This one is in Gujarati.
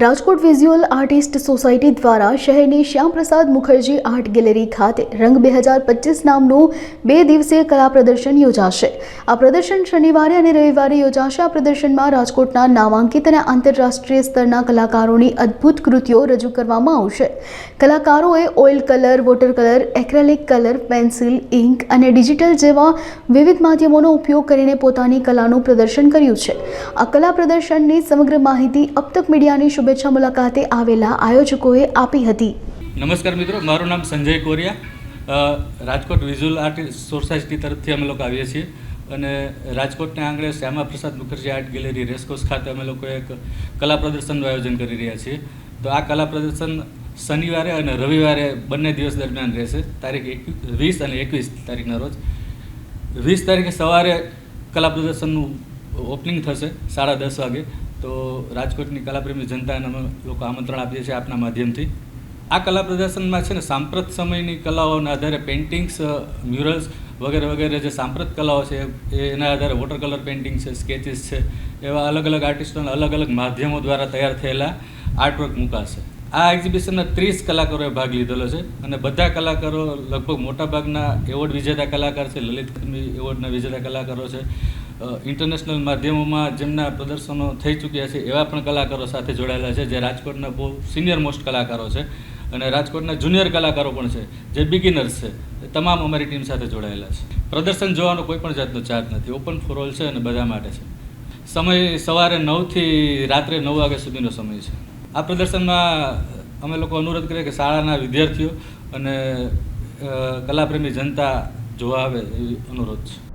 રાજકોટ વિઝ્યુઅલ આર્ટિસ્ટ સોસાયટી દ્વારા શહેરની શ્યામપ્રસાદ મુખર્જી આર્ટ ગેલેરી ખાતે રંગ બે હજાર પચીસ નામનું બે દિવસીય કલા પ્રદર્શન યોજાશે. આ પ્રદર્શન શનિવારે અને રવિવારે યોજાશે. આ પ્રદર્શનમાં રાજકોટના નામાંકિત અને આંતરરાષ્ટ્રીય સ્તરના કલાકારોની અદ્ભુત કૃતિઓ રજૂ કરવામાં આવશે. કલાકારોએ oil colour, water colour, acrylic colour, pencil ink અને ડિજિટલ જેવા વિવિધ માધ્યમોનો ઉપયોગ કરીને પોતાની કલાનું પ્રદર્શન કર્યું છે. આ કલા પ્રદર્શનની સમગ્ર માહિતી અપતક મીડિયાની શુભેચ્છા મુલાકાતે આવેલા આયોજકોએ આપી હતી. નમસ્કાર મિત્રો, મારું નામ Sanjay Koriya. Rajkot visual artist society તરફથી અમે લોકો આવીએ છીએ. અને રાજકોટના આંગણે Shyama Prasad Mukherjee art gallery racecourse ખાતે અમે લોકો એક કલા પ્રદર્શનનું આયોજન કરી રહ્યા છીએ. તો આ કલા પ્રદર્શન શનિવારે અને રવિવારે બંને દિવસ દરમિયાન રહેશે. તારીખ વીસ અને એકવીસ તારીખના રોજ. વીસ તારીખે સવારે કલા પ્રદર્શનનું ઓપનિંગ થશે, સાડા દસ વાગે. તો રાજકોટની કલાપ્રેમી જનતાને અમે લોકો આમંત્રણ આપીએ છીએ આપના માધ્યમથી. આ કલા પ્રદર્શનમાં છે ને સાંપ્રત સમયની કલાઓના આધારે પેઇન્ટિંગ્સ મ્યુરલ્સ વગેરે વગેરે જે સાંપ્રત કલાઓ છે, એ એના આધારે વોટર કલર પેઇન્ટિંગ છે સ્કેચીસ છે, એવા અલગ અલગ આર્ટિસ્ટોના અલગ અલગ માધ્યમો દ્વારા તૈયાર થયેલા આર્ટવર્ક મુકાશે. આ એક્ઝિબિશનમાં ત્રીસ કલાકારોએ ભાગ લીધેલો છે અને બધા કલાકારો લગભગ મોટાભાગના એવોર્ડ વિજેતા કલાકાર છે, લલિત એવોર્ડના વિજેતા કલાકારો છે. ઇન્ટરનેશનલ માધ્યમોમાં જેમના પ્રદર્શનો થઈ ચૂક્યા છે એવા પણ કલાકારો સાથે જોડાયેલા છે, જે રાજકોટના બહુ સિનિયર મોસ્ટ કલાકારો છે અને રાજકોટના જુનિયર કલાકારો પણ છે, જે બિગિનર્સ છે. એ તમામ અમારી ટીમ સાથે જોડાયેલા છે. પ્રદર્શન જોવાનો કોઈ પણ જાતનો ચાર્જ નથી. ઓપન ફોર ઓલ છે અને બધા માટે છે. સમય સવારે નવથી રાત્રે નવ વાગ્યા સુધીનો સમય છે. આ પ્રદર્શનમાં અમે લોકો અનુરોધ કરીએ કે શાળાના વિદ્યાર્થીઓ અને કલાપ્રેમી જનતા જોવા આવે એવી અનુરોધ છે.